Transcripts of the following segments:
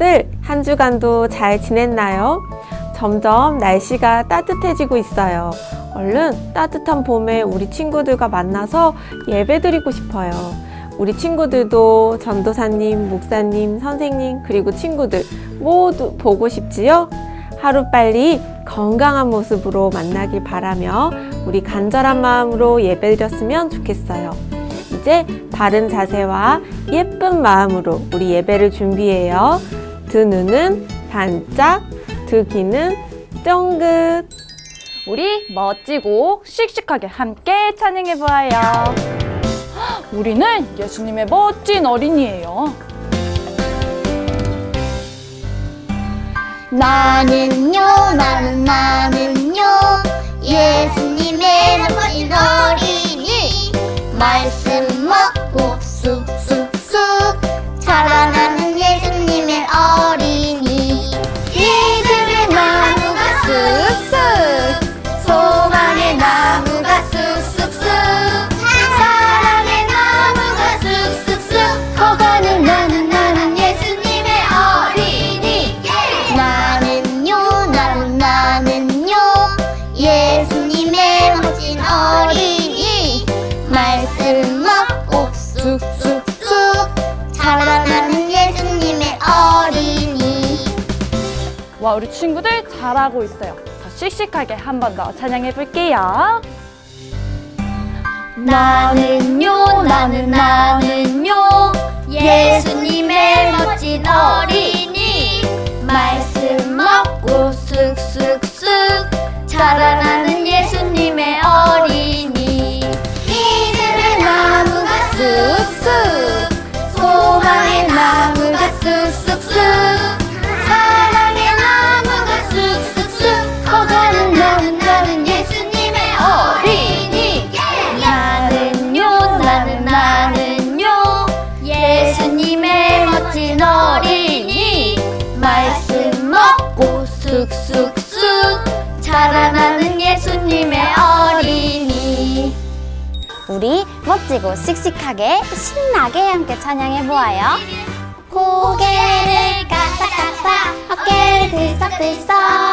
친구들 한 주간도 잘 지냈나요? 점점 날씨가 따뜻해지고 있어요. 얼른 따뜻한 봄에 우리 친구들과 만나서 예배 드리고 싶어요. 우리 친구들도 전도사님, 목사님, 선생님, 그리고 친구들 모두 보고 싶지요? 하루빨리 건강한 모습으로 만나길 바라며 우리 간절한 마음으로 예배 드렸으면 좋겠어요. 이제 바른 자세와 예쁜 마음으로 우리 예배를 준비해요. 두 눈은 반짝, 두 귀는 쫑긋. 우리 멋지고 씩씩하게 함께 찬양해 보아요. 우리는 예수님의 멋진 어린이에요. 나는요 나는 나는요 예수님의 멋진 어린이 말씀 와, 우리 친구들 잘하고 있어요. 더 씩씩하게 한 번 더 찬양해 볼게요. 나는요 나는 나는요 예수님의 멋진 어린이 말씀 먹고 쑥쑥쑥 자라나는 자라나는 예수님의 어린이 우리 멋지고 씩씩하게 신나게 함께 찬양해 보아요. 고개를 까딱까딱 어깨를 들썩들썩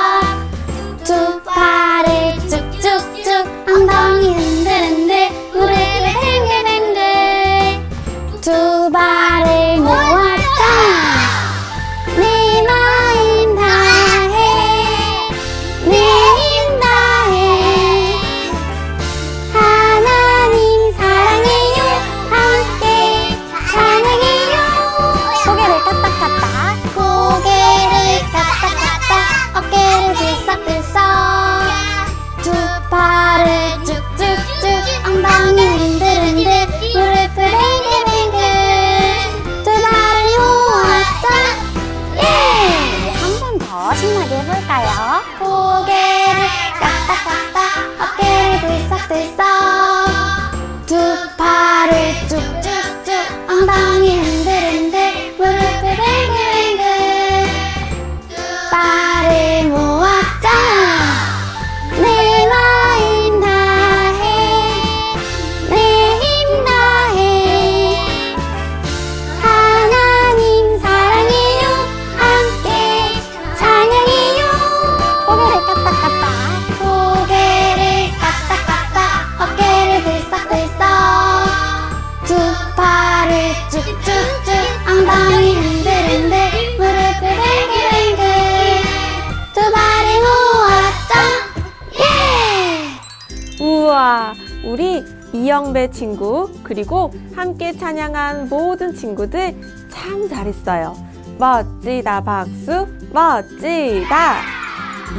이영배 친구, 그리고 함께 찬양한 모든 친구들 참 잘했어요. 멋지다, 박수, 멋지다!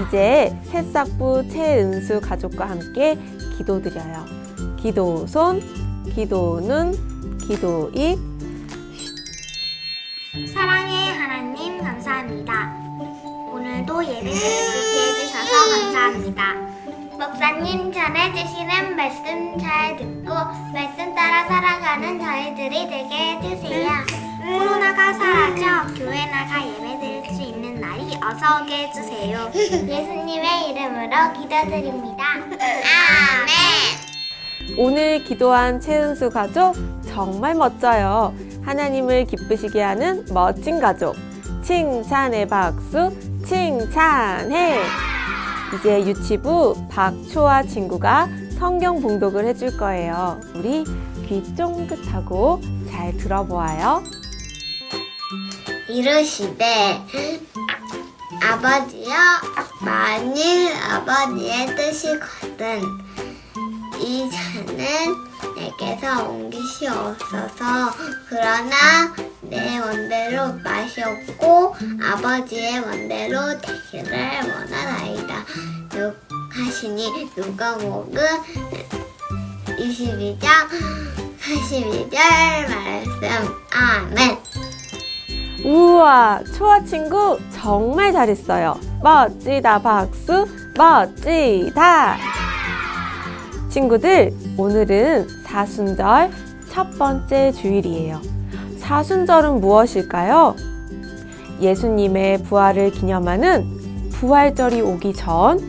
이제 새싹부 최은수 가족과 함께 기도드려요. 기도 손, 기도 눈, 기도 입, 사랑의 하나님 감사합니다. 오늘도 예배를 드리게 해주셔서 감사합니다. 목사님 전해주시는 말씀 잘 듣고 말씀 따라 살아가는 저희들이 되게 해주세요. 코로나가 사라져 교회 나가 예배 드릴 수 있는 날이 어서 오게 해주세요. 예수님의 이름으로 기도드립니다. 아멘. 오늘 기도한 최은수 가족 정말 멋져요. 하나님을 기쁘시게 하는 멋진 가족. 칭찬의 박수, 칭찬해. 이제 유치부 박초아 친구가 성경 봉독을 해줄 거예요. 우리 귀 쫑긋하고 잘 들어보아요. 이르시되 아버지여 만일 아버지의 뜻이거든 이 잔은 내게서 옮기시옵소서 그러나 내 원대로 맛이 없고 아버지의 원대로 되기를 원하나이다 누, 하시니 누가복음 22장 42절 말씀 아멘 우와, 초아 친구 정말 잘했어요. 멋지다, 박수, 멋지다. 친구들, 오늘은 사순절 첫 번째 주일이에요. 사순절은 무엇일까요? 예수님의 부활을 기념하는 부활절이 오기 전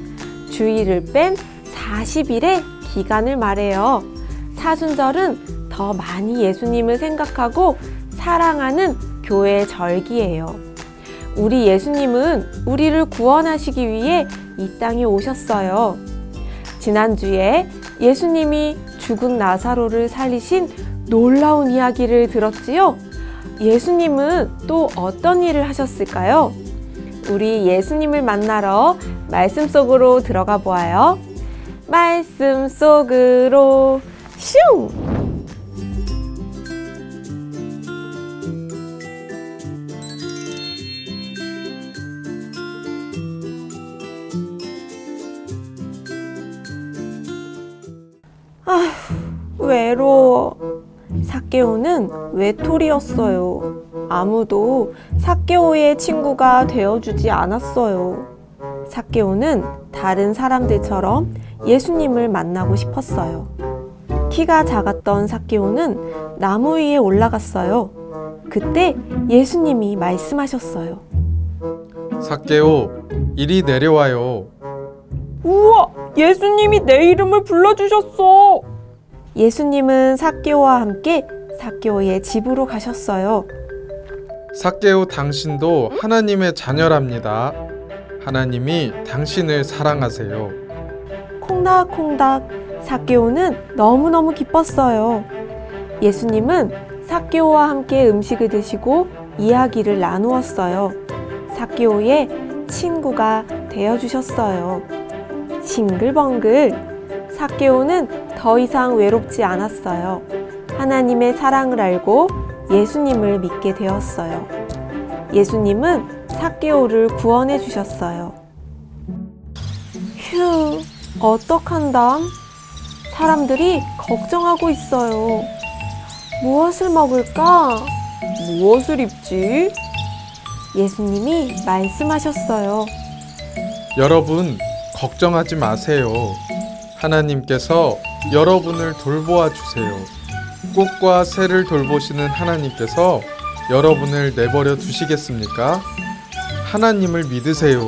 주일을 뺀 40일의 기간을 말해요. 사순절은 더 많이 예수님을 생각하고 사랑하는 교회 절기예요. 우리 예수님은 우리를 구원하시기 위해 이 땅에 오셨어요. 지난주에 예수님이 죽은 나사로를 살리신 놀라운 이야기를 들었지요? 예수님은 또 어떤 일을 하셨을까요? 우리 예수님을 만나러 말씀 속으로 들어가 보아요. 말씀 속으로 슝! 사케오는 외톨이였어요. 아무도 사케오의 친구가 되어주지 않았어요. 사케오는 다른 사람들처럼 예수님을 만나고 싶었어요. 키가 작았던 사케오는 나무 위에 올라갔어요. 그때 예수님이 말씀하셨어요. 삭개오, 이리 내려와요. 우와! 예수님이 내 이름을 불러주셨어! 예수님은 사케오와 함께 사케오의 집으로 가셨어요. 삭개오 당신도 하나님의 자녀랍니다. 하나님이 당신을 사랑하세요. 콩닥콩닥 사케오는 너무너무 기뻤어요. 예수님은 사케오와 함께 음식을 드시고 이야기를 나누었어요. 사케오의 친구가 되어 주셨어요. 싱글벙글 사케오는 더 이상 외롭지 않았어요. 하나님의 사랑을 알고 예수님을 믿게 되었어요. 예수님은 사케오를 구원해 주셨어요. 휴, 어떡한담? 사람들이 걱정하고 있어요. 무엇을 먹을까? 무엇을 입지? 예수님이 말씀하셨어요. 여러분, 걱정하지 마세요. 하나님께서 여러분을 돌보아 주세요. 꽃과 새를 돌보시는 하나님께서 여러분을 내버려 두시겠습니까? 하나님을 믿으세요.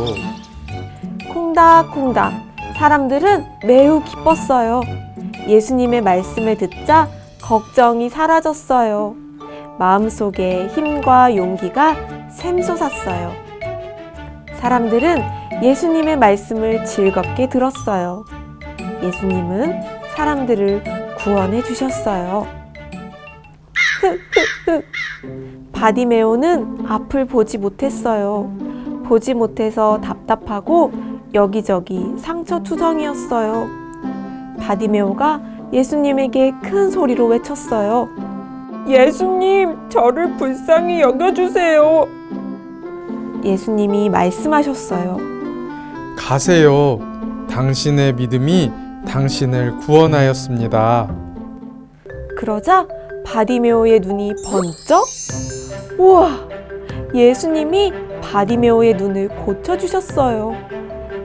콩닥콩닥 사람들은 매우 기뻤어요. 예수님의 말씀을 듣자 걱정이 사라졌어요. 마음속에 힘과 용기가 샘솟았어요. 사람들은 예수님의 말씀을 즐겁게 들었어요. 예수님은 사람들을 구원해 주셨어요. 바디메오는 앞을 보지 못했어요. 보지 못해서 답답하고 여기저기 상처 투성이었어요. 바디메오가 예수님에게 큰 소리로 외쳤어요. 예수님, 저를 불쌍히 여겨주세요. 예수님이 말씀하셨어요. 가세요. 당신의 믿음이 당신을 구원하였습니다. 그러자 바디메오의 눈이 번쩍? 우와! 예수님이 바디메오의 눈을 고쳐주셨어요.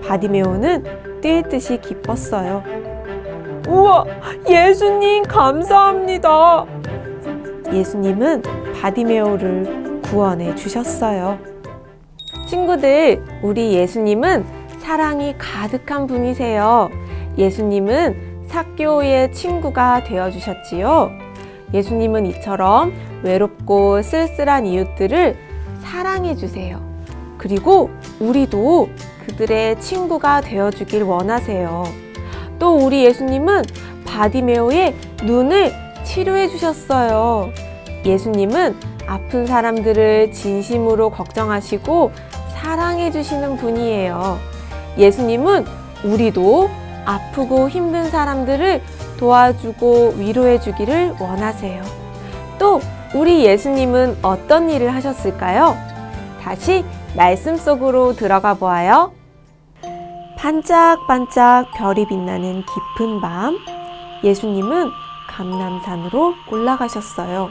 바디메오는 뛸 듯이 기뻤어요. 우와! 예수님 감사합니다! 예수님은 바디메오를 구원해 주셨어요. 친구들, 우리 예수님은 사랑이 가득한 분이세요. 예수님은 사교의 친구가 되어 주셨지요. 예수님은 이처럼 외롭고 쓸쓸한 이웃들을 사랑해 주세요. 그리고 우리도 그들의 친구가 되어 주길 원하세요. 또 우리 예수님은 바디메오의 눈을 치료해 주셨어요. 예수님은 아픈 사람들을 진심으로 걱정하시고 사랑해 주시는 분이에요. 예수님은 우리도 아프고 힘든 사람들을 도와주고 위로해 주기를 원하세요. 또 우리 예수님은 어떤 일을 하셨을까요? 다시 말씀 속으로 들어가 보아요. 반짝반짝 별이 빛나는 깊은 밤, 예수님은 감남산으로 올라가셨어요.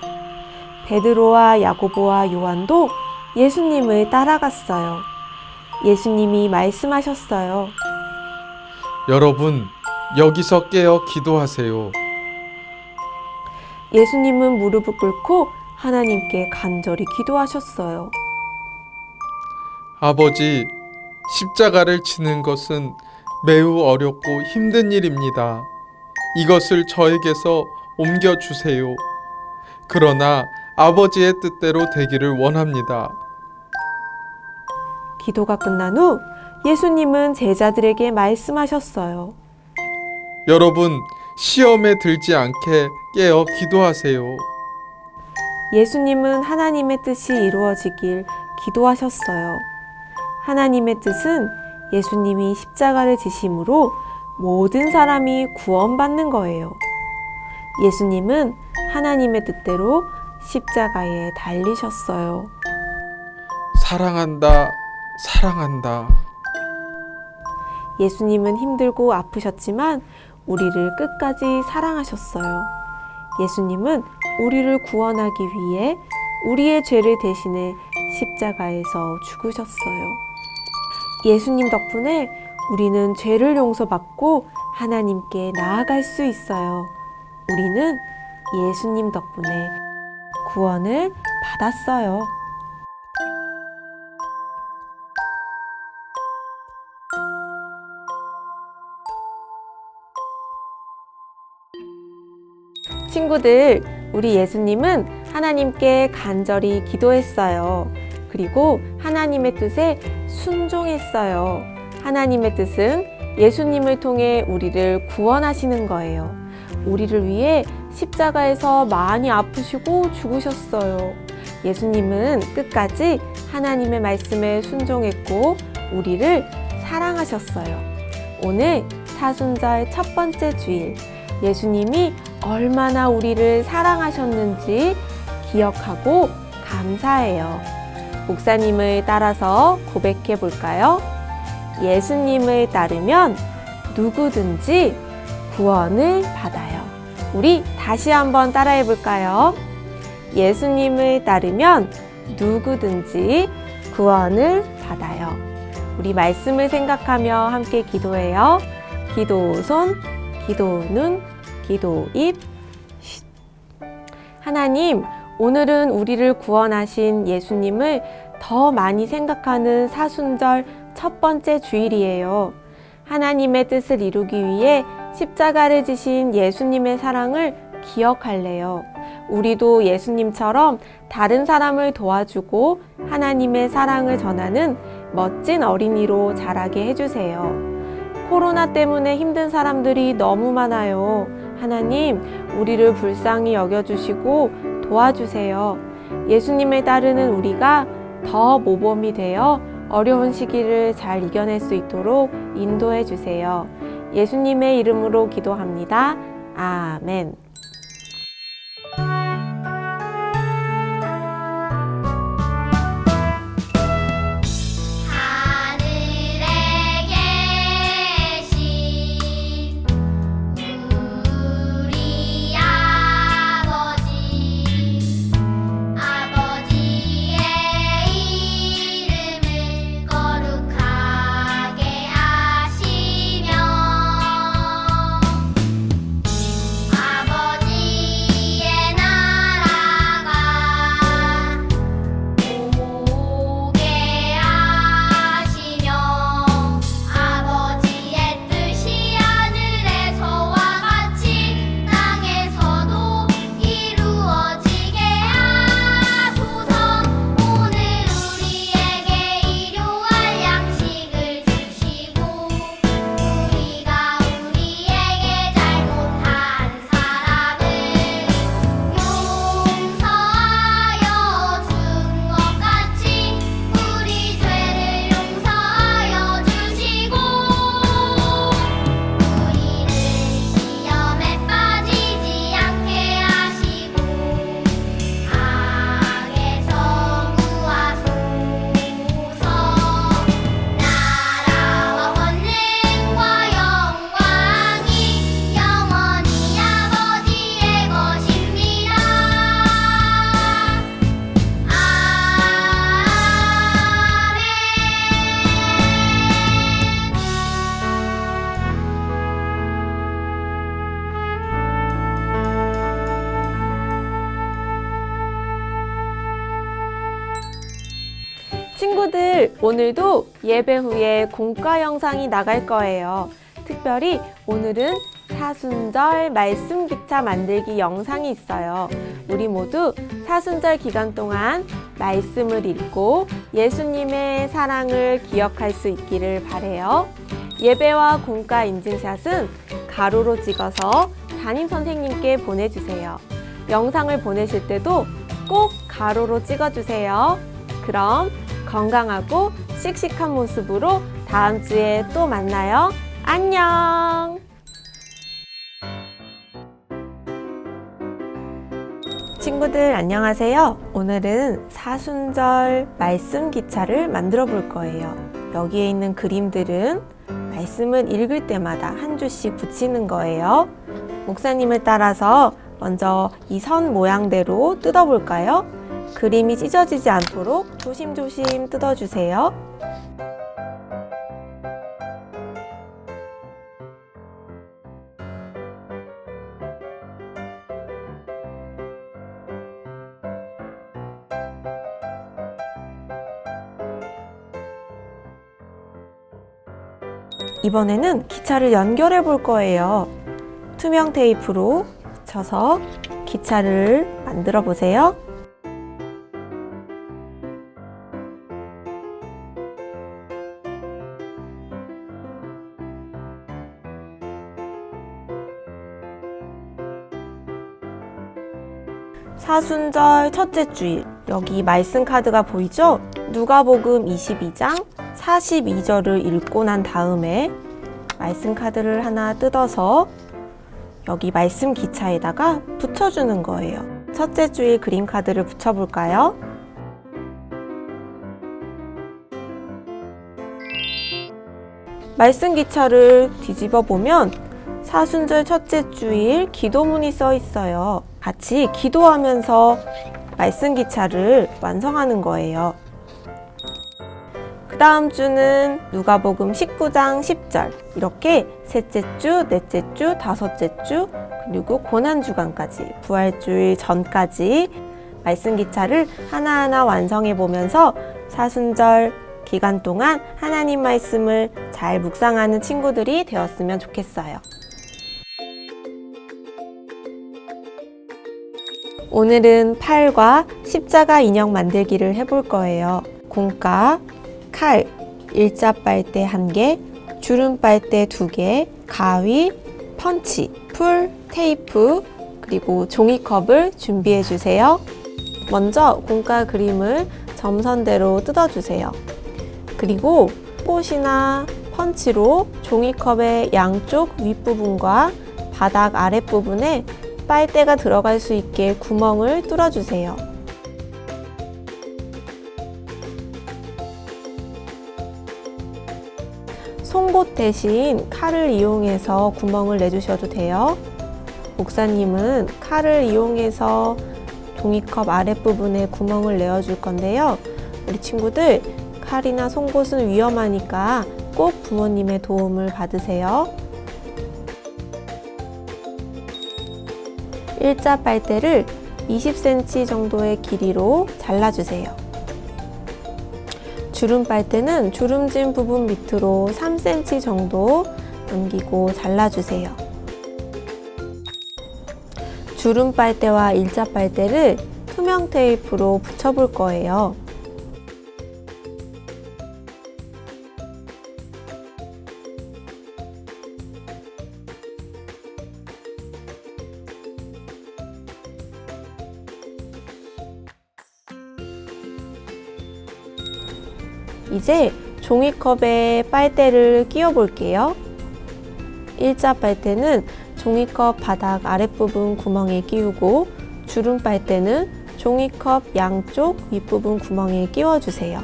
베드로와 야고보와 요한도 예수님을 따라갔어요. 예수님이 말씀하셨어요. 여러분, 여기서 깨어 기도하세요. 예수님은 무릎을 꿇고 하나님께 간절히 기도하셨어요. 아버지, 십자가를 치는 것은 매우 어렵고 힘든 일입니다. 이것을 저에게서 옮겨주세요. 그러나 아버지의 뜻대로 되기를 원합니다. 기도가 끝난 후 예수님은 제자들에게 말씀하셨어요. 여러분, 시험에 들지 않게 깨어 기도하세요. 예수님은 하나님의 뜻이 이루어지길 기도하셨어요. 하나님의 뜻은 예수님이 십자가를 지심으로 모든 사람이 구원받는 거예요. 예수님은 하나님의 뜻대로 십자가에 달리셨어요. 사랑한다, 사랑한다. 예수님은 힘들고 아프셨지만 우리를 끝까지 사랑하셨어요. 예수님은 우리를 구원하기 위해 우리의 죄를 대신해 십자가에서 죽으셨어요. 예수님 덕분에 우리는 죄를 용서받고 하나님께 나아갈 수 있어요. 우리는 예수님 덕분에 구원을 받았어요. 친구들, 우리 예수님은 하나님께 간절히 기도했어요. 그리고 하나님의 뜻에 순종했어요. 하나님의 뜻은 예수님을 통해 우리를 구원하시는 거예요. 우리를 위해 십자가에서 많이 아프시고 죽으셨어요. 예수님은 끝까지 하나님의 말씀에 순종했고 우리를 사랑하셨어요. 오늘 사순절 첫 번째 주일 예수님이 얼마나 우리를 사랑하셨는지 기억하고 감사해요. 목사님을 따라서 고백해 볼까요? 예수님을 따르면 누구든지 구원을 받아요. 우리 다시 한번 따라해 볼까요? 예수님을 따르면 누구든지 구원을 받아요. 우리 말씀을 생각하며 함께 기도해요. 기도 손, 기도 눈, 기도 입. 쉿. 하나님, 오늘은 우리를 구원하신 예수님을 더 많이 생각하는 사순절 첫 번째 주일이에요. 하나님의 뜻을 이루기 위해 십자가를 지신 예수님의 사랑을 기억할래요. 우리도 예수님처럼 다른 사람을 도와주고 하나님의 사랑을 전하는 멋진 어린이로 자라게 해주세요. 코로나 때문에 힘든 사람들이 너무 많아요. 하나님, 우리를 불쌍히 여겨주시고 도와주세요. 예수님을 따르는 우리가 더 모범이 되어 어려운 시기를 잘 이겨낼 수 있도록 인도해 주세요. 예수님의 이름으로 기도합니다. 아멘. 친구들, 오늘도 예배 후에 공과 영상이 나갈 거예요. 특별히 오늘은 사순절 말씀 기차 만들기 영상이 있어요. 우리 모두 사순절 기간 동안 말씀을 읽고 예수님의 사랑을 기억할 수 있기를 바래요. 예배와 공과 인증샷은 가로로 찍어서 담임 선생님께 보내주세요. 영상을 보내실 때도 꼭 가로로 찍어주세요. 그럼 건강하고 씩씩한 모습으로 다음 주에 또 만나요. 안녕! 친구들 안녕하세요. 오늘은 사순절 말씀 기차를 만들어 볼 거예요. 여기에 있는 그림들은 말씀을 읽을 때마다 한 줄씩 붙이는 거예요. 목사님을 따라서 먼저 이 선 모양대로 뜯어 볼까요? 그림이 찢어지지 않도록 조심조심 뜯어주세요. 이번에는 기차를 연결해 볼 거예요. 투명 테이프로 붙여서 기차를 만들어 보세요. 순절 첫째 주일 여기 말씀 카드가 보이죠? 누가복음 22장 42절을 읽고 난 다음에 말씀 카드를 하나 뜯어서 여기 말씀 기차에다가 붙여주는 거예요. 첫째 주일 그림 카드를 붙여볼까요? 말씀 기차를 뒤집어 보면 사순절 첫째 주일 기도문이 써 있어요. 같이 기도하면서 말씀 기차를 완성하는 거예요. 그 다음 주는 누가복음 19장 10절 이렇게 셋째 주, 넷째 주, 다섯째 주 그리고 고난 주간까지 부활주일 전까지 말씀 기차를 하나하나 완성해 보면서 사순절 기간 동안 하나님 말씀을 잘 묵상하는 친구들이 되었으면 좋겠어요. 오늘은 팔과 십자가 인형 만들기를 해볼 거예요. 공과, 칼, 일자 빨대 한 개, 주름 빨대 두 개, 가위, 펀치, 풀, 테이프, 그리고 종이컵을 준비해 주세요. 먼저 공과 그림을 점선대로 뜯어주세요. 그리고 꽃이나 펀치로 종이컵의 양쪽 윗부분과 바닥 아랫부분에 빨대가 들어갈 수 있게 구멍을 뚫어주세요. 송곳 대신 칼을 이용해서 구멍을 내주셔도 돼요. 목사님은 칼을 이용해서 종이컵 아랫부분에 구멍을 내어줄 건데요. 우리 친구들 칼이나 송곳은 위험하니까 꼭 부모님의 도움을 받으세요. 일자 빨대를 20cm 정도의 길이로 잘라주세요. 주름 빨대는 주름진 부분 밑으로 3cm 정도 남기고 잘라주세요. 주름 빨대와 일자 빨대를 투명 테이프로 붙여볼 거예요. 이제 종이컵에 빨대를 끼워 볼게요. 일자 빨대는 종이컵 바닥 아랫부분 구멍에 끼우고 주름 빨대는 종이컵 양쪽 윗부분 구멍에 끼워 주세요.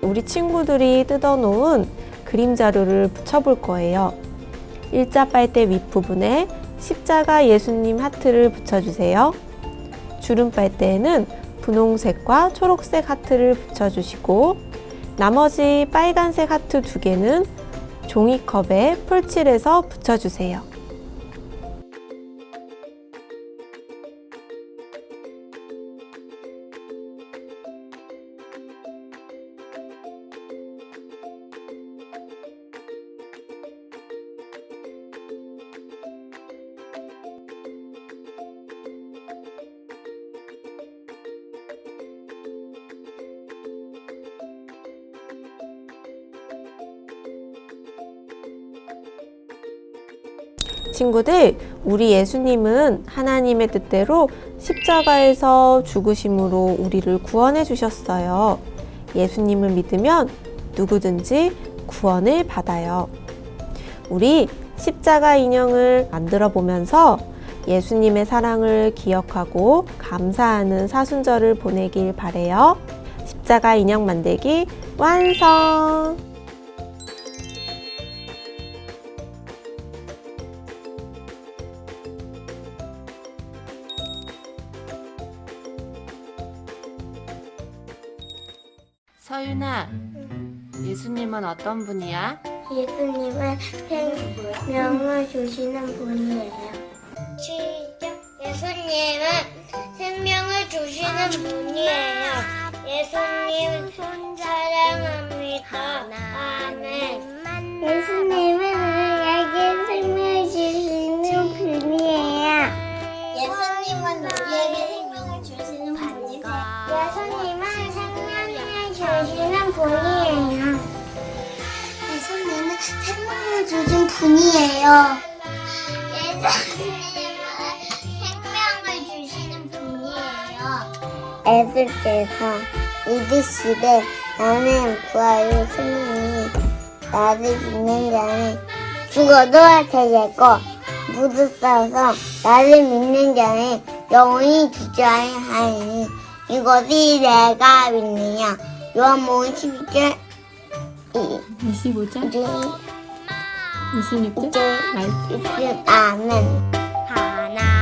우리 친구들이 뜯어 놓은 그림 자료를 붙여 볼 거예요. 일자 빨대 윗부분에 십자가 예수님 하트를 붙여 주세요. 주름 빨대에는 분홍색과 초록색 하트를 붙여 주시고 나머지 빨간색 하트 두 개는 종이컵에 풀칠해서 붙여주세요. 친구들, 우리 예수님은 하나님의 뜻대로 십자가에서 죽으심으로 우리를 구원해 주셨어요. 예수님을 믿으면 누구든지 구원을 받아요. 우리 십자가 인형을 만들어 보면서 예수님의 사랑을 기억하고 감사하는 사순절을 보내길 바래요. 십자가 인형 만들기 완성! 서윤아, 예수님은 어떤 분이야? 예수님은 생명을 주시는 분이에요. 시작. 예수님은 생명을 주시는 분이에요. 예수님 사랑합니다. 분이에요. 예수님은 생명을 주시는 분이에요. 에스께서 믿으시되 나는 구하여 생명이 나를 믿는 자는 죽어도 되겠고 무드싸서 나를 믿는 자는 영원히 주저하니 하니 이것이 내가 믿느냐 요한복음 12절 25절? 26절 말씀 아멘 하나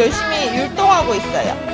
열심히 율동하고 있어요.